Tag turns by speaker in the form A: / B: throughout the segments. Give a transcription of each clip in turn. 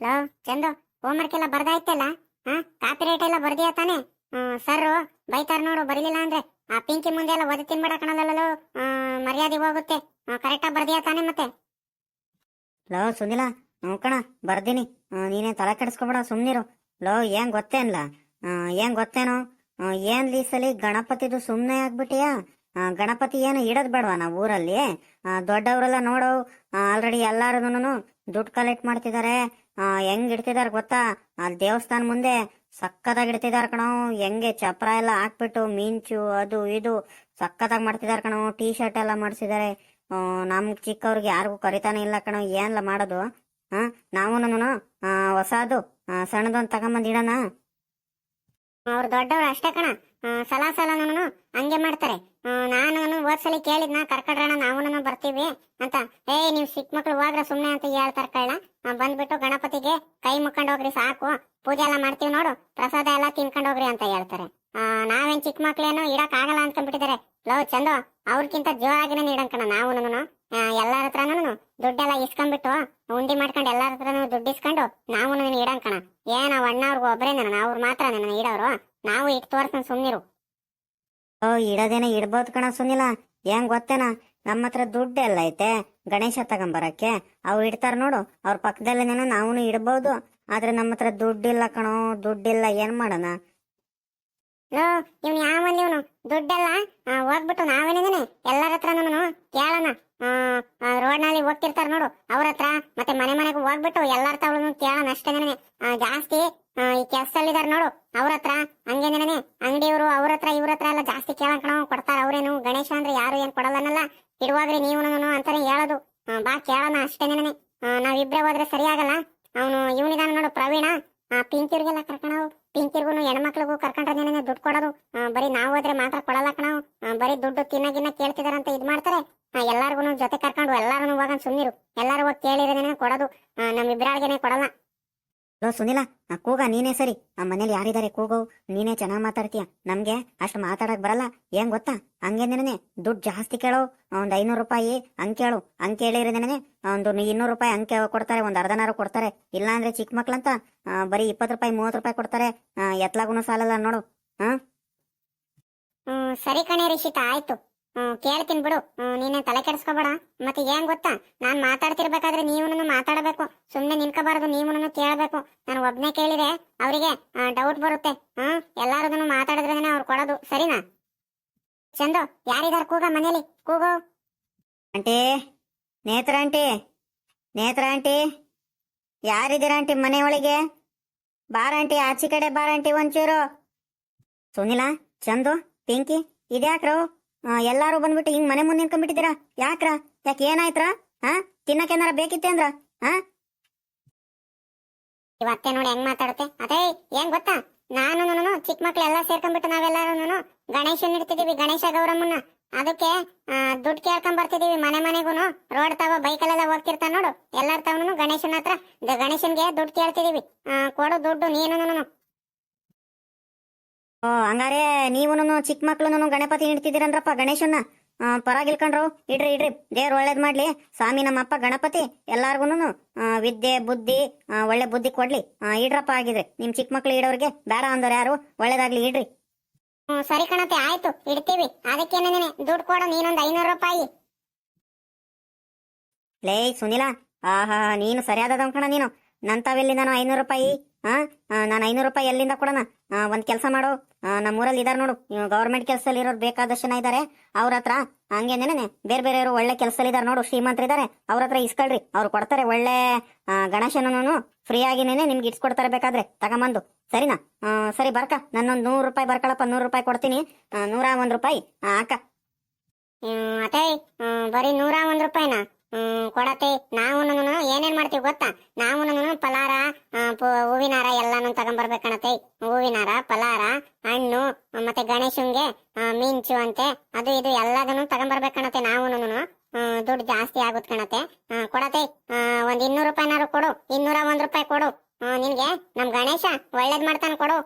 A: Low Chandu homework ಎಲ್ಲ ಬರ್ದಾಯ್ತಲ್ಲ? ಹಾ copy rate ಎಲ್ಲ ಬರ್ದಿಯಾ ತಾನೆ? ಸರ್ ಬೈತಾರ ನೋಡು ಬರಲಿಲ್ಲ ಅಂದ್ರೆ ಆ ಪಿಂಕಿ ಮುಂದೆ ಎಲ್ಲ ಒದೆ ತಿನ್ಬೇಡ ಮರ್ಯಾದೆ ಹೋಗುತ್ತೆ. ಕರೆಕ್ಟಾಗಿ ಬರ್ದಿಯಾ ತಾನೆ ಮತ್ತೆ?
B: ಲೋ ಸುನಿಲ ಕಣ ಬರ್ದೀನಿ. ನೀನೇ ತಲೆ ಕೆಡಿಸ್ಕೊಬೇಡ ಸುಮ್ನಿರು. ಲೋ ಏನ್ ಗೊತ್ತೇನ್ಲ ಆ, ಏನ್ ಗೊತ್ತೇನೋ? ಏನ್ ಲೀಸಲಿ ಗಣಪತಿದು ಸುಮ್ಮನೆ ಆಗ್ಬಿಟ್ಟಿಯಾ? ಗಣಪತಿ ಏನು ಇಡದ್ ಬೇಡವಾ ನಾವು ಊರಲ್ಲಿ? ದೊಡ್ಡವರೆಲ್ಲ ನೋಡೋ ಆಲ್ರೆಡಿ ಎಲ್ಲಾರು ದುಡ್ಡು ಕಲೆಕ್ಟ್ ಮಾಡ್ತಿದ್ದಾರೆ ಹೆಂಗ್ ಇಡ್ತಿದಾರ ಗೊತ್ತಾ? ಆ ದೇವಸ್ಥಾನ ಮುಂದೆ ಸಕ್ಕತ್ತಾಗಿ ಇಡ್ತಿದಾರ ಕಣೋ. ಹೆಂಗೆ ಚಪ್ರ ಎಲ್ಲ ಹಾಕ್ಬಿಟ್ಟು ಮಿಂಚು, ಅದು ಇದು ಸಕ್ಕತ್ತಾಗಿ ಮಾಡ್ತಿದಾರ ಕಣೋ. ಟೀ ಶರ್ಟ್ ಎಲ್ಲ ಮಾಡಿಸಿದಾರೆ. ನಮ್ ಚಿಕ್ಕವ್ರಿಗೆ ಯಾರಿಗೂ ಕರಿತಾನೆ ಇಲ್ಲ ಕಣೋ. ಏನ್ಲ ಮಾಡೋದು? ಹಾ ನಾವು ಹೊಸದು ಸಣ್ಣದೊಂದ್ ತಗೊಂಬಂದ್ ಇಡೋಣ?
A: ಅವ್ರು ದೊಡ್ಡವ್ರು ಅಷ್ಟೇ ಕಣ. ಸಲ ಸಲ ಹಂಗೆ ಮಾಡ್ತಾರೆ. ನಾನು ಓದ್ಸಲಿ ಕೇಳಿದ್ನ, ಕರ್ಕಡ್ರಣ ನಾವು ಬರ್ತೀವಿ ಅಂತ. ಏ, ನೀವ್ ಚಿಕ್ಕ ಮಕ್ಳು ಹೋಗ್ರ ಸುಮ್ನೆ ಅಂತ ಹೇಳ್ತಾರೆ ಕಳ್ಳ. ಬಂದ್ಬಿಟ್ಟು ಗಣಪತಿಗೆ ಕೈ ಮುಕ್ಕೊಂಡು ಹೋಗ್ರಿ ಸಾಕು. ಪೂಜೆ ಎಲ್ಲ ಮಾಡ್ತೀವಿ ನೋಡು, ಪ್ರಸಾದ ಎಲ್ಲ ತಿನ್ಕೊಂಡ್ ಹೋಗ್ರಿ ಅಂತ ಹೇಳ್ತಾರೆ. ನಾವೇನ್ ಚಿಕ್ಕ ಮಕ್ಳೇನು ಇಡಕ್ ಆಗಲ್ಲ ಅನ್ಕೊಂಡ್ಬಿಟ್ಟಿದ್ದಾರೆ ಲವ್ ಚಂದು ಅವ್ರಕ್ಕಿಂತ ಜೋರಾಗಿನೇ ಇಡಂಕಣ ನಾವು ಎಲ್ಲಾರ ಹತ್ರನು ದುಡ್ಡೆಲ್ಲ ಇಸ್ಕೊಂಡ್ಬಿಟ್ಟು, ಉಂಡಿ ಮಾಡ್ಕೊಂಡು ಎಲ್ಲಾರ ಹತ್ರನು ದುಡ್ಡು ಇಸ್ಕೊಂಡು ನಾವು ಇಡಂಕಣ ಏನ್ ಅವ್ ಅಣ್ಣ ಅವ್ರಿಗೆ ಒಬ್ಬರೇ ನನ್ನ ಅವ್ರು ಮಾತ್ರ ನನ್ನ ಇಡೋರು ನಾವು ಇಟ್ಟು ತೋರ್ಸ್ಕೊಂಡು ಸುಮ್ನಿರು.
B: ಓ, ಇಡದೇನೆ ಇಡ್ಬೋದು ಕಣ ಸುನಿಲ. ಏನ್ ಗೊತ್ತೇನ? ನಮ್ಮ ಹತ್ರ ದುಡ್ಡು ಎಲ್ಲ ಐತೆ. ಗಣೇಶ ತಗೊಂಬರಕ್ಕೆ. ಅವ್ರು ಇಡ್ತಾರ ನೋಡು. ಅವ್ರ ಪಕ್ಕದಲ್ಲೇನ ನಾವು ಇಡ್ಬೋದು. ಆದ್ರೆ ನಮ್ಮ ಹತ್ರ ದುಡ್ಡಿಲ್ಲ ಕಣೋ. ದುಡ್ಡಿಲ್ಲ ಏನ್ ಮಾಡೋಣ?
A: ಇವ್ನು ಯಾವಲ್ಲಿ ಇವನು? ದುಡ್ಡೆಲ್ಲ? ಹೋಗ್ಬಿಟ್ಟು ನಾವೇನಿದ್ದೀನಿ ಎಲ್ಲರ ನಾನು ಕೇಳೋಣ. ರೋಡ್ನಲ್ಲಿ ಹೋಗ್ತಿರ್ತಾರ ನೋಡು. ಅವ್ರ ಹತ್ರ. ಮತ್ತೆ ಮನೆ ಮನೆಗೂ ಹೋಗ್ಬಿಟ್ಟು ಎಲ್ಲಾರ ತವಳು ಕೇಳೋಣ. ಅಷ್ಟೇ ಜಾಸ್ತಿ ಈ ಇದಾರೆ ನೋಡು ಅವ್ರ ಹತ್ರ ಹಂಗೇನೇನೆ ಅಂಗಡಿಯವರು ಅವ್ರ ಹತ್ರ ಇವ್ರ ಹತ್ರ ಎಲ್ಲ ಜಾಸ್ತಿ ಕೇಳಕಣ ಕೊಡ್ತಾರ ಅವ್ರೇನು. ಗಣೇಶ ಅಂದ್ರೆ ಯಾರು ಏನ್ ಕೊಡಲ್ಲನಲ್ಲ ಇಡುವಾಗ್ರಿ ನೀವು ಅಂತಾನೆ ಹೇಳೋದು. ಬಾ ಕೇಳೋಣ ಅಷ್ಟೇನೇನೆ ನಾವಿಬ್ರೇ ಹೋದ್ರೆ ಸರಿಯಾಗಲ್ಲ ಅವನು, ಇವನಿದಾನ ನೋಡು, ಪ್ರವೀಣ. ಪಿಂಕಿರ್ಗೆಲ್ಲ ಕರ್ಕೊಂಡು ಪಿಂಕಿರ್ಗು ಹೆಣ್ಮಕ್ಳಿಗೂ ಕರ್ಕೊಂಡ್ರೆ ದುಡ್ಡು ಕೊಡೋದು. ಬರೀ ನಾವು ಹೋದ್ರೆ ಮಾತ್ರ ಕೊಡಲ್ಲ ಕಣವು ಬರೀ ದುಡ್ಡು ತಿನ್ನಗಿನ್ನ ಕೇಳ್ತಿದಾರೆ ಕೇಳ್ತಿದಾರಂತ ಇದ್ ಮಾಡ್ತಾರೆ. ಎಲ್ಲಾರ್ಗು ಜೊತೆ ಕರ್ಕೊಂಡು ಎಲ್ಲಾರು ಹೋಗನ್ ಸುಮ್ಮಿರು ಎಲ್ಲಾರು ಹೋಗಿ ಕೇಳಿದ್ರೆ ಕೊಡೋದು. ನಮ್ಮಿಬ್ರಾಳ್ಗೆನೆ ಕೊಡಲ್ಲ.
B: ಲೋ, ಸುನಿಲ ಕೂಗ ನೀನೇ ಸರಿ. ನಮ್ಮ ಮನೇಲಿ ಯಾರಿದ್ದಾರೆ ಕೂಗೋ? ನೀನೇ ಚೆನ್ನಾಗಿ ಮಾತಾಡ್ತೀಯ? ನಮ್ಗೆ ಅಷ್ಟು ಮಾತಾಡಕ್ ಬರಲ್ಲ. ಏನ್ ಗೊತ್ತಾ? ಹಂಗೇನೇನೆ ದುಡ್ಡು ಜಾಸ್ತಿ ಕೇಳೋ. ಒಂದ್ ಐನೂರು ರೂಪಾಯಿ ಹಂಗ್ ಕೇಳು. ಹಂಗ್ ಕೇಳಿರೇನೇನೆ ಒಂದು ಇನ್ನೂರು ರೂಪಾಯಿ ಹಂಗೆ ಕೊಡ್ತಾರೆ, ಒಂದ್ ಅರ್ಧನಾರು ಕೊಡ್ತಾರೆ. ಇಲ್ಲಾಂದ್ರೆ ಚಿಕ್ಕ ಮಕ್ಳಂತ ಬರೀ ಇಪ್ಪತ್ತು ರೂಪಾಯಿ, ಮೂವತ್ತು ರೂಪಾಯಿ ಕೊಡ್ತಾರೆ. ಎತ್ಲಾಗುನು ಸಾಲಲ್ಲ ನೋಡು. ಹಾ?
A: ಹ್ಮ್, ಸರಿ ಕಣೆ ರಿಷಿತಾ, ಆಯ್ತು. ಹ್ಮ್, ಕೇಳ್ತೀನಿ ಬಿಡು. ನೀನೆ ತಲೆ ಕೆಡಿಸ್ಕೋಬೇಡ. ಮತ್ತೆ ಏನ್ ಗೊತ್ತಾ? ನಾನ್ ಮಾತಾಡ್ತಿರ್ಬೇಕಾದ್ರೆ ನೀವು ಮಾತಾಡಬೇಕು. ಸುಮ್ನೆ ನಿನ್ಕೋಬಾರದು ನೀವು ಕೇಳಬೇಕು. ನಾನು ಒಬ್ನೇ ಕೇಳಿದೆ. ಅವರಿಗೆ ಡೌಟ್ ಬರುತ್ತೆ. ಹ್ಮ್ ಎಲ್ಲಾರದನ್ನು ಮಾತಾಡಿದ್ರೆ ಅವ್ರು ಕೊಡೋದು. ಸರಿನಾ? ಚಂದು, ಯಾರಿದಾರ ಕೂಗ ಮನೇಲಿ? ಕೂಗು.
B: Aunty, Netra aunty Netra aunty. ಯಾರಿದ್ದೀರ ಆಂಟಿ ಮನೆ ಒಳಗೆ? ಬಾರಂಟಿ ಆಚೆ ಕಡೆ ಬಾರ ಆಂಟಿ ಒಂಚೂರು. ಸುನಿಲ, ಚಂದು, ಪಿಂಕಿ, ಇದ್ಯಾಕ್ರು? ಎಲ್ಲಾರು ಬಂದ್ಬಿಟ್ಟು ಹಿಂಗ್ ಮನೆ ಮುಂದೆ ನಿಂತ್ಕೊಂಡ್ಬಿಟ್ಟಿದ್ದೀರಾ? ಯಾಕ್ರ? ಯಾಕೆ ಏನಾಯ್ತ್ರ? ಹಾ ತಿನ್ನಕ್ಕೆ ಏನಾರ ಬೇಕಿತ್ತೆ ಅಂದ್ರ? ಹಾ
A: ಇವತ್ತೆ ನೋಡಿ ಹೆಂಗ್ ಮಾತಾಡುತ್ತೆ. ಅದೇ ಏನ್ ಗೊತ್ತಾ? ನಾನು ಚಿಕ್ಕ ಮಕ್ಳು ಎಲ್ಲ ಸೇರ್ಕೊಂಡ್ಬಿಟ್ಟು ನಾವೆಲ್ಲರೂ ಗಣೇಶನ್ ಇಡ್ತಿದೀವಿ ಗಣೇಶ ಗೌರಮ್ಮನ ಅದಕ್ಕೆ ದುಡ್ಡು ಕೇಳ್ಕೊಂಡ್ ಬರ್ತಿದೀವಿ, ಮನೆ ಮನೆಗೂನು. ರೋಡ್ ತಾವ ಬೈಕಲ್ಲೆಲ್ಲ ಹೋಗ್ತಿರ್ತಾನ ನೋಡು. ಎಲ್ಲಾರ್ ತಾವನು ಗಣೇಶನ ಹತ್ರ. ಗಣೇಶನ್ಗೆ ದುಡ್ಡು ಕೇಳ್ತಿದೀವಿ. ಕೊಡು ದುಡ್ಡು ನೀನು
B: ಓ ಹಂಗಾರೆ ನೀವುನು ಚಿಕ್ಕ ಮಕ್ಳುನು ಗಣಪತಿ ಇಡ್ತಿದ್ದೀರಂದ್ರಪ್ಪ ಗಣೇಶನ್ನ. ಪರಾಗಿಲ್ಕಂಡ್ರು ಇಡ್ರಿ ಇಡ್ರಿ. ದೇವ್ರ ಒಳ್ಳೇದ್ ಮಾಡ್ಲಿ. ಸ್ವಾಮಿ ನಮ್ಮಪ್ಪ ಗಣಪತಿ. ಎಲ್ಲಾರ್ಗುನು ವಿದ್ಯೆ ಬುದ್ಧಿ ಒಳ್ಳೆ ಬುದ್ಧಿ ಕೊಡ್ಲಿ. ಇಡ್ರಪ್ಪ ಆಗಿದ್ರೆ ನಿಮ್ ಚಿಕ್ಕ ಮಕ್ಳು ಇಡೋರ್ಗೆ ಬೇಡ ಅಂದವ್ರು ಯಾರು? ಒಳ್ಳೇದಾಗ್ಲಿ ಇಡ್ರಿ.
A: ಹ್ಮ್ ಸರಿ ಕಣತೆ ಆಯ್ತು. ಇಡ್ತೀವಿ. ಅದಕ್ಕೇನೇನೆ ದುಡ್ಡು ಕೊಡು ನೀನೊಂದ್ ಐನೂರು ರೂಪಾಯಿ.
B: ಲೇ ಸುನಿಲ. ಆಹಾ ನೀನು ಸರಿಯಾದ ಕಣ ನೀನು. ನಂತಾವೆಲ್ಲಿ ನಾನು ಐನೂರು ರೂಪಾಯಿ? ಹಾ ನಾನು ಐನೂರು ರೂಪಾಯಿ ಎಲ್ಲಿಂದ ಕೊಡೋಣ? ಒಂದ್ ಕೆಲಸ ಮಾಡು. ನಮ್ಮೂರಲ್ಲಿ ಇದಾರೆ ನೋಡು. ಗೌರ್ಮೆಂಟ್ ಕೆಲಸದಲ್ಲಿ ಇರೋರು ಬೇಕಾದಷ್ಟು ಜನ ಇದ್ದಾರೆ ಅವ್ರ ಹತ್ರ ಹಂಗೇನೇನೆ ಬೇರೆ ಬೇರೆಯವರು ಒಳ್ಳೆ ಕೆಲಸದಲ್ಲಿ ಇದಾರೆ ನೋಡು ಶ್ರೀಮಂತರಿದ್ದಾರೆ ಅವ್ರ ಹತ್ರ ಇಸ್ಕೊಳ್ರಿ. ಅವ್ರು ಕೊಡ್ತಾರೆ ಒಳ್ಳೆ ಗಣೇಶನೂ ಫ್ರೀ ಆಗಿನೇನೆ ನಿಮ್ಗೆ ಇಟ್ಸ್ಕೊಡ್ತಾರೆ ಬೇಕಾದ್ರೆ. ತಗೊಂಬಂದು. ಸರಿನಾ? ಸರಿ ಬರ್ಕ. ನನ್ನೊಂದು ನೂರು ರೂಪಾಯಿ ಬರ್ಕೊಳಪ್ಪ ನೂರು ರೂಪಾಯಿ ಕೊಡ್ತೀನಿ. ನೂರ ಒಂದು ರೂಪಾಯಿ. ಅಕ್ಕ.
A: ಹ್ಮ್, ಬರೀ ನೂರ ಒಂದು ರೂಪಾಯಿನ? ಹ್ಮ್, ಕೊಡತೆ. ನಾವು ಏನೇನ್ ಮಾಡ್ತೀವಿ ಗೊತ್ತಾ? ನಾವು ಪಲಾರ ಹೂವಿನಾರ ಎಲ್ಲಾನು ತಗೊಂಬರ್ಬೇಕಣತೆ ಹೂವಿನಾರ, ಪಲಾರ, ಹಣ್ಣು, ಮತ್ತೆ ಗಣೇಶನ್ಗೆ ಮಿಂಚು ಅಂತೆ. ಅದು ಇದು ಎಲ್ಲದನ್ನು ತಗೊಂಬರ್ಬೇಕಣತೆ ನಾವು ದುಡ್ಡು ಜಾಸ್ತಿ ಆಗುತ್ತೆ ಕಣತೆ. ಕೊಡತೆ ಒಂದ್ ಇನ್ನೂರು ರೂಪಾಯಿನಾರು ಕೊಡು. ಇನ್ನೂರ ಒಂದ್ ರೂಪಾಯಿ ಕೊಡು. ನಿನ್ಗೆ ನಮ್ ಗಣೇಶ ಒಳ್ಳೇದ್ ಮಾಡ್ತಾನೆ ಕೊಡು.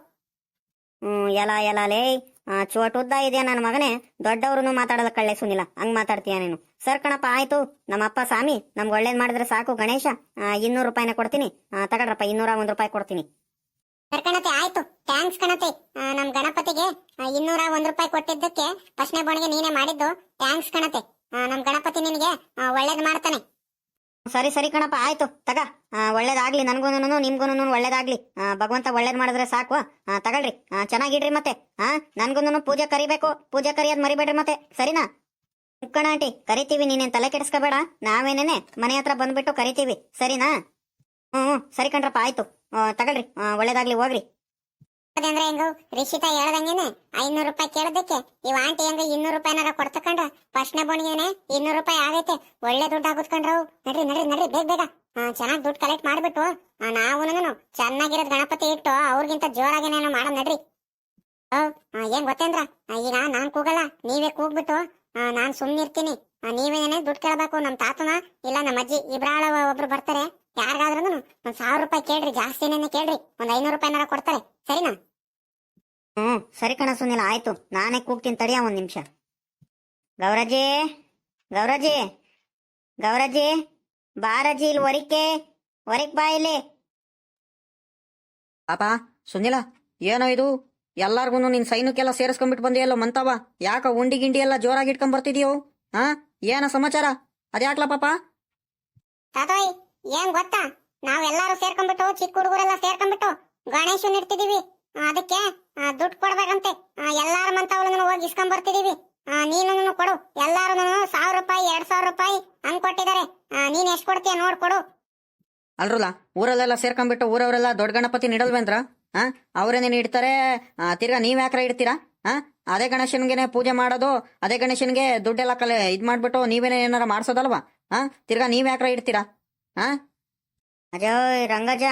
B: ಹ್ಮ್ ಎಲ್ಲ ಎಲ್ಲ ಲೇ. ಆ, ಚೋಟ್ ಉದ್ದ ಇದೆಯಾ ನನ್ನ ಮಗನೇ? ದೊಡ್ಡವ್ರು ಮಾತಾಡಲ್ಲ ಕಳ್ಳೆ ಸುನಿಲ್ಲ ಹಂಗ್ ಮಾತಾಡ್ತೀಯ ನೀನು? ಸರ್ ಕಣಪ್ಪ ಆಯ್ತು. ನಮ್ಮಪ್ಪ ಸ್ವಾಮಿ ನಮ್ಗೆ ಒಳ್ಳೇದ್ ಮಾಡಿದ್ರೆ ಸಾಕು ಗಣೇಶ. ಇನ್ನೂರು ರೂಪಾಯಿನ ಕೊಡ್ತೀನಿ. ತಗಡ್ರಪ್ಪ ಇನ್ನೂರ ಒಂದ್ ರೂಪಾಯಿ ಕೊಡ್ತೀನಿ.
A: ಕಣತೆ ಆಯ್ತು. ಥ್ಯಾಂಕ್ಸ್ ಕಣತೆ. ನಮ್ ಗಣಪತಿಗೆ ಇನ್ನೂರ ಒಂದ್ ರೂಪಾಯಿ ಕೊಟ್ಟಿದ್ದಕ್ಕೆ ಫಸ್ಟ್ನೇ ಬೋಣಿಗೆ ನೀನೇ ಮಾಡಿದ್ದು. ಥ್ಯಾಂಕ್ಸ್ ಕಣತೆ. ನಮ್ ಗಣಪತಿ ನಿನಗೆ ಒಳ್ಳೇದ್ ಮಾಡ್ತಾನೆ.
B: ಸರಿ ಸರಿ ಕಣಪ್ಪ, ಆಯ್ತು, ತಗ. ಒಳ್ಳೇದಾಗ್ಲಿ ನನ್ಗೂನು ನಿಮ್ಗೂನು ಒಳ್ಳೇದಾಗ್ಲಿ. ಭಗವಂತ ಒಳ್ಳೇದ್ ಮಾಡಿದ್ರೆ ಸಾಕು. ತಗೊಳ್ರಿ. ಚೆನ್ನಾಗಿಡ್ರಿ ಮತ್ತೆ. ಹಾ ನನ್ಗೂನು ಪೂಜೆ ಕರಿಬೇಕು. ಪೂಜೆ ಕರಿಯೋದ್ ಮರಿಬೇಡ್ರಿ ಮತ್ತೆ. ಸರಿನಾ? ಕಣ ಆಂಟಿ, ಕರಿತೀವಿ. ನೀನೇನ್ ತಲೆ ಕೆಡಿಸ್ಕೋಬೇಡ. ನಾವೇನೇನೆ? ಮನೆ ಹತ್ರ ಬಂದ್ಬಿಟ್ಟು ಕರಿತೀವಿ. ಸರಿನಾ? ಹ್ಮ್ ಸರಿ ಕಣ್ರಪ್ಪ, ಆಯ್ತು. ತಗಳ್ರಿ. ಒಳ್ಳೇದಾಗ್ಲಿ, ಹೋಗ್ರಿ.
A: ಅಂದ್ರೆ ಹೆಂಗು ರಿಷಿತಾ ಹೇಳ್ದಂಗೆನೆ, ಐನೂರು ರೂಪಾಯಿ ಕೇಳೋದಕ್ಕೆ, ಇವ್ ಆಂಟಿ ಹೆಂಗ ಇನ್ನೂರು ರೂಪಾಯಿನಾರ ಕೊಡ್ತಕೊಂಡ್ರ ಫಸ್ಟ್ನೇ ಬೋಣಿಗೆನೆ ಇನ್ನೂರು ರೂಪಾಯಿ ಆಗೈತೆ, ಒಳ್ಳೆ ದುಡ್ಡು ಆಗುತ್ಕೊಂಡ್ರವು. ನಡ್ರಿ ನಡ್ರಿ ನಡ್ರಿ, ಬೇಗ ಬೇಗ. ಚೆನ್ನಾಗಿ ದುಡ್ಡು ಕಲೆಕ್ಟ್ ಮಾಡ್ಬಿಟ್ಟು ನಾವು ಚೆನ್ನಾಗಿರೋದ್ ಗಣಪತಿ ಇಟ್ಟು ಅವ್ರಿಗಿಂತ ಜೋರಾಗೇನೇನೋ ಮಾಡೋ ನಡ್ರಿ. ಏನ್ ಗೊತ್ತೇಂದ್ರ ಈಗ ನಾನ್ ಕೂಗಲ್ಲ, ನೀವೇ ಕೂಗ್ಬಿಟ್ಟು ನಾನ್ ಸುಮ್ನಿರ್ತೀನಿ. ನೀವೇನೇ ದುಡ್ಡು ಕೇಳಬೇಕು, ನಮ್ ತಾತನ ಇಲ್ಲ ನಮ್ಮ ಅಜ್ಜಿ ಇಬ್ರಾಳ ಒಬ್ರು ಬರ್ತಾರೆ. ಯಾರಿಗಾದ್ರೂ ಒಂದ್ ಸಾವಿರ ರೂಪಾಯಿ ಕೇಳ್ರಿ ಜಾಸ್ತಿ ಏನೇನೆ ಕೇಳ್ರಿ ಒಂದ್ ಐನೂರು ರೂಪಾಯಿನಾರ ಕೊಡ್ತಾರೆ ಸರಿನಾ?
B: ಹ್ಮ್ ಸರಿ ಕಣ ಸುನಿಲ್ ಆಯ್ತು. ನಾನೇ ಕೂಗ್ತೀನಿ ತಡಿಯ ಒಂದ್ ನಿಮಿಷ. ಗೌರಜ್ಜಿ ಗೌರಜ್ಜಿ ಗೌರಜ್ಜಿ ಬಾರಜಿ ಇಲ್ಲಿ ಹೊರಿಕೆ ಹೊರಿಕ್ ಬಾ ಇಲ್ಲಿ.
C: ಪಾಪ ಸುನಿಲ ಏನೋ ಇದು? ಎಲ್ಲಾರ್ಗು ನಿನ್ ಸೈನ್ಯಕ್ಕೆಲ್ಲ ಸೇರಿಸ್ಕೊಂಡ್ಬಿಟ್ಟು ಬಂದಿಯಲ್ಲೋ ಮಂತವ ಯಾಕ ಉಂಡಿ ಗಿಂಡಿ ಎಲ್ಲ ಜೋರಾಗಿ ಇಟ್ಕೊಂಡ್ ಬರ್ತಿದ್ಯೋ? ಹಾ ಏನ ಸಮಾಚಾರ? ಅದ್ಯಾಕ್ಲ ಪಾಪ?
A: ತಾತೋಯ್ ಏನ್ ಗೊತ್ತಾ? ನಾವೆಲ್ಲಾರು ಸೇರ್ಕೊಂಡ್ಬಿಟ್ಟು, ಚಿಕ್ಕ ಹುಡುಗರೆಲ್ಲ ಸೇರ್ಕೊಂಡ್ಬಿಟ್ಟು ಗಣೇಶನ್ ಇಡ್ತಿದೀವಿ. ಅದಕ್ಕೆ ದುಡ್ಡು ಕೊಡ್ಬೇಕಂತೆ. ಎಲ್ಲಾರ ಮಂತವಳನ್ನು ಹೋಗಿ ಇಸ್ಕೊಂಡ್ ಬರ್ತಿದೀವಿ ನೀನು ಕೊಡು. ಎಲ್ಲಾರು ಸಾವಿರ ರೂಪಾಯಿ, ಎರಡ್ ಸಾವಿರ ರೂಪಾಯಿ ಹಂಗ್ ಕೊಟ್ಟಿದ್ದಾರೆ ನೀನ್ ಎಷ್ಟ್ ಕೊಡ್ತೀಯ ನೋಡ್ಕೊಡು
C: ಅಲ್ರಲ್ಲ, ಊರಲ್ಲೆಲ್ಲ ಸೇರ್ಕೊಂಡ್ಬಿಟ್ಟು ಊರವರೆಲ್ಲ ದೊಡ್ಡ ಗಣಪತಿ ನೀಡಲ್ವೇಂದ್ರ ಹಾ ಅವ್ರೇನೇನು ಇಡ್ತಾರೆ. ತಿರ್ಗಾ ನೀವ್ ಯಾಕ್ರ ಇಡ್ತೀರಾ? ಅದೇ ಗಣೇಶನ್ಗೆನೆ ಪೂಜೆ ಮಾಡೋದು, ಅದೇ ಗಣೇಶನ್ಗೆ ದುಡ್ಡೆಲ್ಲ ಕಲೆ ಇದ್ ಮಾಡ್ಬಿಟ್ಟು ನೀವೇನೇ ಏನಾರ ಮಾಡ್ಸೋದಲ್ವಾ? ಹಾ ತಿರ್ಗಾ ನೀವ್ ಯಾಕ್ರ ಇಡ್ತೀರಾ? ಹಾ
B: ರಂಗಜ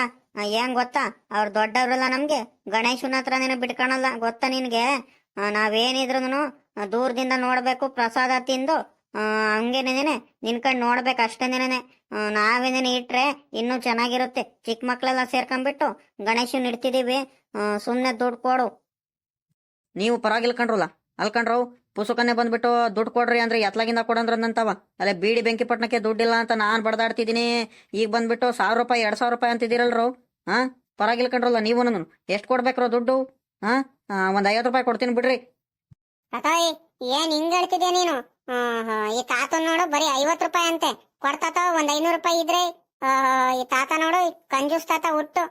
B: ಏನ್ ಗೊತ್ತಾ? ಅವ್ರ ದೊಡ್ಡವ್ರಲ್ಲ ನಮ್ಗೆ. ಗಣೇಶನ ಹತ್ರ ನೀನು ಬಿಟ್ಕೊಳಲ್ಲ, ಗೊತ್ತಾ ನಿನ್ಗೆ? ನಾವೇನಿದ್ರು ದೂರದಿಂದ ನೋಡ್ಬೇಕು, ಪ್ರಸಾದ ತಿಂದು ಹಂಗೇನೇನೆ ನಿನ್ಕಂಡ್ ನೋಡ್ಬೇಕು ಅಷ್ಟೇನೇನೆ ನಾವೇನೇನೆ ಇಟ್ರೆ ಇನ್ನೂ ಚೆನ್ನಾಗಿರುತ್ತೆ. ಚಿಕ್ಕ ಮಕ್ಕಳೆಲ್ಲ ಸೇರ್ಕೊಂಡ್ಬಿಟ್ಟು ಗಣೇಶನ್ ಇಡ್ತಿದೀವಿ. ಸುಮ್ನೆ ದುಡ್ಡು ಕೊಡು.
C: ನೀವು ಪರವಾಗಿಲ್ಲ ಕಣ್ರಲ್ಲ ಅಲ್ಕಂಡ್ರವು ಪುಸುಕನ್ನೇ ಬಂದ್ಬಿಟ್ಟು ದುಡ್ಡು ಕೊಡ್ರಿ ಅಂದ್ರೆ ಎತ್ಲಾಗಿಂದ ಕೊಡಂದ್ರಂತವ ಅಲ್ಲೇ ಬೀಡಿ ಬೆಂಕಿ ಪಟ್ಟಣಕ್ಕೆ ದುಡ್ಡಿಲ್ಲ ಅಂತ ನಾನ್ ಬಡದಾಡ್ತಿದ್ದೀನಿ. ಈಗ ಬಂದ್ಬಿಟ್ಟು ಸಾವಿರ ರೂಪಾಯಿ, ಎರಡ್ ಸಾವಿರ ರೂಪಾಯಿ ಅಂತಿದ್ದೀರಲ್ರು? ಹಾ? ಪರವಾಗಿಲ್ಲ ಕಂಡ್ರಲ್ಲ ನೀವು ನಾನು ಎಷ್ಟು ಕೊಡ್ಬೇಕ್ರೋ ದುಡ್ಡು? ಹಾ? ಒಂದ್ ಐವತ್ ರೂಪಾಯಿ ಕೊಡ್ತೀನಿ ಬಿಡ್ರಿ.
A: ಏನ್ ಹಿಂಗ ಹೇಳ್ತಿದ್ಯಾ ನೀನು? ಈ ತಾತ ನೋಡು, ಬರೀ ಐವತ್ ರೂಪಾಯಿ ಅಂತೆ. ಕೊಡ್ತಾತ ಒಂದ್ ಐನೂರು ರೂಪಾಯಿ ಇದ್ರೆ ಈ ತಾತ ನೋಡು ಕಂಜೂಸ್ ತಾತ ಹುಟ್ಟು.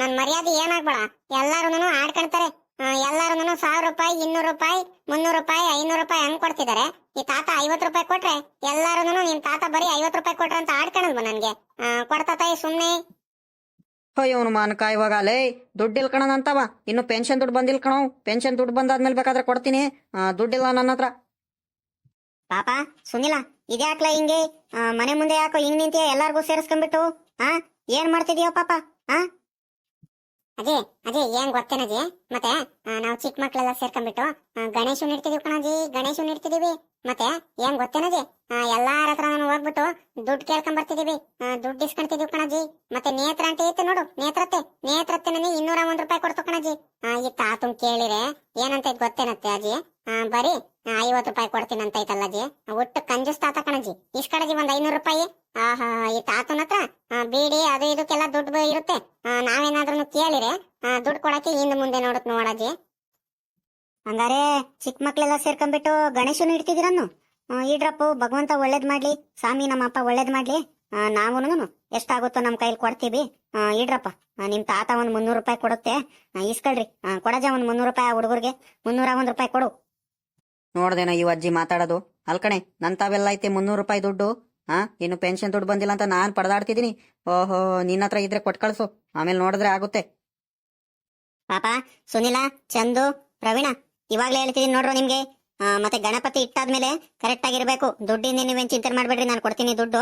A: ನನ್ ಮರ್ಯಾದೆ ಏನಾಗ್ಬೇಡ. ಎಲ್ಲಾರು ಆಡ್ಕೊಂತಾರೆ ಎಲ್ಲಾರು ಸಾವಿರ ರೂಪಾಯಿ ಇನ್ನೂರು ರೂಪಾಯಿ ಮುನ್ನೂರು ರೂಪಾಯಿ ಐನೂರು ರೂಪಾಯಿ ಹಂಗ್ ಕೊಡ್ತಿದ್ದಾರೆ ಈ ತಾತ ಐವತ್ತು ರೂಪಾಯಿ ಕೊಟ್ರೆ ಎಲ್ಲಾರು ನಿಮ್ ತಾತ ಬರೀ ಐವತ್ತು ರೂಪಾಯಿ ಕೊಟ್ರೆ ಅಂತ ಆಡ್ಕೊಳಲ್ವ ನನ್ಗೆ? ಆ, ಕೊಡ್ತಾತ ಈ ಸುಮ್ನೆ.
C: ಇವನು ಮಾನಕ ಇವಾಗ ಲೇ ದುಡ್ಡು ಇಲ್ಕಣ ಅಂತವ. ಇನ್ನು ಪೆನ್ಷನ್ ದುಡ್ಡು ಬಂದಿಲ್ಲ ಕಣೋ. ಪೆನ್ಷನ್ ದುಡ್ಡು ಬಂದಾದ್ಮೇಲೆ ಬೇಕಾದ್ರೆ ಕೊಡ್ತೀನಿ. ದುಡ್ಡಿಲ್ಲ ನನ್ನ ಹತ್ರ.
B: ಪಾಪ ಸುನಿಲ ಇದ್ಯಾಕ್ಲ ಹಿಂಗೆ ಮನೆ ಮುಂದೆ ಯಾಕೋ ಹಿಂಗ್ ನಿಂತಿಯ ಎಲ್ಲಾರ್ಗೂ ಸೇರಿಸ್ಕೊಂಡ್ಬಿಟ್ಟು? ಆ ಏನ್ ಮಾಡ್ತಿದೀಯ ಪಾಪ? ಆ?
A: ಅಜಯ್ ಅಜಿ ಏನ್ ಗೊತ್ತೇನಜಿ ಮತ್ತೆ ನಾವು ಚಿಕ್ಕ ಮಕ್ಳೆಲ್ಲ ಸೇರ್ಕೊಂಡ್ಬಿಟ್ಟು ಗಣೇಶನ್ ಇಡ್ತಿದೀವಿ ಕಣಜಿ ಗಣೇಶನ್ ಇಡ್ತಿದೀವಿ. ಮತ್ತೆ, ಏನ್ ಗೊತ್ತೇನಜಿ ಎಲ್ಲಾರ ಹತ್ರ ಹೋಗ್ಬಿಟ್ಟು ದುಡ್ಡು ಕೇಳ್ಕೊಂಡ್ ಬರ್ತಿದೀವಿ. ದುಡ್ಡು ಇಸ್ಕೊಂತಿದೀವಿ ಕಣಜಿ ಮತ್ತೆ ನೇತ್ರ ಅಂತ ಐತೆ ನೋಡು, ನೇತ್ರತ್ತೆ. ನೇತ್ರತ್ತೆ ನನಗೆ ಇನ್ನೂರ ಒಂದ್ ರೂಪಾಯಿ ಕೊಡ್ತು ಕಣಜಿ ಈ ತಾತು ಕೇಳಿರೆ ಏನಂತ ಗೊತ್ತೇನತ್ತೆ ಅಜಿ ಬರೀ ಐವತ್ತು ರೂಪಾಯಿ ಕೊಡ್ತೀನಿ ಅಂತ ಐತಲ್ಲ ಅಜ್ಜಿ ಒಟ್ಟು ಕಂಜೂಸ್ ತಾತ ಕಣಜಿ ಇಸ್ಕಡಜಿ ಒಂದ್ ಐನೂರು ರೂಪಾಯಿ. ಆಹಾ ಈ ತಾತನ ಹತ್ರ ಬೀಡಿ ಅದು ಇದಕ್ಕೆಲ್ಲ ದುಡ್ಡು ಇರುತ್ತೆ. ನಾವೇನಾದ್ರೂ ಕೇಳಿರೆ ದುಡ್ಡು ಕೊಡಕ್ಕೆ ಹಿಂದ್ ಮುಂದೆ ನೋಡುತ್ ನೋಡಜಿ
B: ಹಂಗಾರೆ ಚಿಕ್ಕ ಮಕ್ಳೆಲ್ಲ ಸೇರ್ಕೊಂಡ್ಬಿಟ್ಟು ಗಣೇಶನ ಇಡ್ತಿದಿರನ್ನು ಆ, ಇಡ್ರಪ್ಪು ಭಗವಂತ ಒಳ್ಳೇದ್ ಮಾಡ್ಲಿ ಸ್ವಾಮಿ ನಮ್ಮ ಅಪ್ಪ ಒಳ್ಳೇದ್ ಮಾಡ್ಲಿ. ನಾವುನು ಎಷ್ಟಾಗುತ್ತೋ ನಮ್ಮ ಕೈಲಿ ಕೊಡ್ತೀವಿ. ಇಡ್ರಪ್ಪ ನಿಮ್ ತಾತ ಒಂದ್ ಮುನ್ನೂರು ರೂಪಾಯಿ ಕೊಡುತ್ತೆ. ಇಸ್ಕೊಳ್ರಿ. ಕೊಡಜ ಒಂದ್ ಮುನ್ನೂರು ರೂಪಾಯಿ ಹುಡುಗರಿಗೆ. ಮುನ್ನೂರ ಒಂದ್ ರೂಪಾಯಿ ಕೊಡು.
C: ನೋಡ್ದೇನ ಈ ಅಜ್ಜಿ ಮಾತಾಡೋದು? ಅಲ್ಕಣೆ ನನ್ ತಾವೆಲ್ಲ ಐತೆ ಮುನ್ನೂರು ರೂಪಾಯಿ ದುಡ್ಡು. ಹಾ ಇನ್ನು ಪೆನ್ಷನ್ ದುಡ್ಡು ಬಂದಿಲ್ಲ ಅಂತ ನಾನ್ ಪರದಾಡ್ತಿದ್ದೀನಿ ಓಹೋ ನಿನ್ನ ಹತ್ರ ಇದ್ರೆ ಕೊಟ್ ಕಳ್ಸು. ಆಮೇಲೆ ನೋಡಿದ್ರೆ ಆಗುತ್ತೆ.
B: ಪಾಪ, ಸುನಿಲ, ಚಂದು, ಪ್ರವೀಣ, ಇವಾಗ್ಲೇ ಹೇಳ್ತಿದೀನಿ ನೋಡ್ರು ನಿಮ್ಗೆ. ಮತ್ತೆ ಗಣಪತಿ ಇಟ್ಟಾದ್ಮೇಲೆ ಕರೆಕ್ಟ್ ಆಗಿರ್ಬೇಕು ದುಡ್ಡಿಂದ ನೀವೇನು ಚಿಂತೆ ಮಾಡ್ಬೇಡ್ರಿ, ನಾನು ಕೊಡ್ತೀನಿ ದುಡ್ಡು.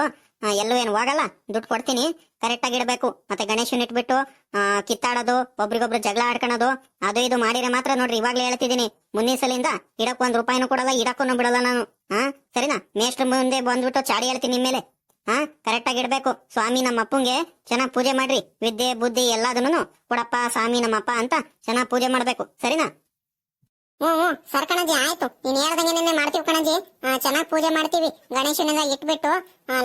B: ಎಲ್ಲೂ ಏನು ಹೋಗಲ್ಲ, ದುಡ್ಡು ಕೊಡ್ತೀನಿ ಕರೆಕ್ಟ್ ಆಗಿರ್ಬೇಕು ಮತ್ತೆ ಗಣೇಶನ್ ಇಟ್ಬಿಟ್ಟು ಕಿತ್ತಾಡೋದು, ಒಬ್ರಿಗೊಬ್ರು ಜಗಳ ಆಡ್ಕೊಳೋದು, ಅದು ಇದು ಮಾಡಿದ್ರೆ ಮಾತ್ರ ನೋಡ್ರಿ, ಇವಾಗ್ಲೇ ಹೇಳ್ತಿದ್ದೀನಿ, ಮುಂದಿನ ಸಲಿಂದ ಇಡಕ್ ಒಂದ್ ರೂಪಾಯಿನೂ ಕೊಡಲ್ಲ ಇಡಕ್ಕೂ ಬಿಡಲ್ಲ ನಾನು. ಹಾ ಸರಿನಾ? ಮೇಷ್ಟ್ರ ಮುಂದೆ ಬಂದ್ಬಿಟ್ಟು ಚಾಡಿ ಹೇಳ್ತೀನಿ ನಿಮ್ಮೇಲೆ ಹಾ ಕರೆಕ್ಟ್ ಆಗಿಡ್ಬೇಕು ಸ್ವಾಮಿ ನಮ್ಮ ಅಪ್ಪಂಗೆ ಚೆನ್ನಾಗಿ ಪೂಜೆ ಮಾಡ್ರಿ. ವಿದ್ಯೆ, ಬುದ್ಧಿ ಎಲ್ಲದನ್ನು ಕೊಡಪ್ಪ ಸ್ವಾಮಿ ನಮ್ಮಪ್ಪ ಅಂತ ಚೆನ್ನಾಗಿ ಪೂಜೆ ಮಾಡ್ಬೇಕು. ಸರಿನಾ?
A: ಹ್ಞೂ ಹ್ಮ್ ಸರ್ ಕಣಜಿ, ಆಯ್ತು. ನೀನ್ ಹೇಳ್ದಂಗೆನೆ ಮಾಡ್ತೀವಿ ಕಣಜಿ. ಚೆನ್ನಾಗಿ ಪೂಜೆ ಮಾಡ್ತೀವಿ. ಗಣೇಶನೆಲ್ಲ ಇಟ್ಬಿಟ್ಟು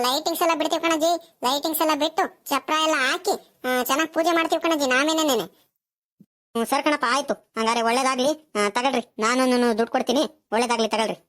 A: ಲೈಟಿಂಗ್ಸ್ ಎಲ್ಲ ಬಿಡ್ತೀವಿ ಕಣಜಿ. ಲೈಟಿಂಗ್ಸ್ ಎಲ್ಲ ಬಿಟ್ಟು, ಚಪ್ರ ಎಲ್ಲ ಹಾಕಿ ಚೆನ್ನಾಗಿ ಪೂಜೆ ಮಾಡ್ತೀವಿ ಕಣಜಿ ನಾವೇನೇನೆ
B: ಸರ್ ಕಣಪ್ಪ, ಆಯ್ತು. ಹಂಗಾರೆ ಒಳ್ಳೇದಾಗ್ಲಿ. ತಗೊಳ್ರಿ. ನಾನು ದುಡ್ಡು ಕೊಡ್ತೀನಿ. ಒಳ್ಳೇದಾಗ್ಲಿ, ತಗೊಳ್ರಿ.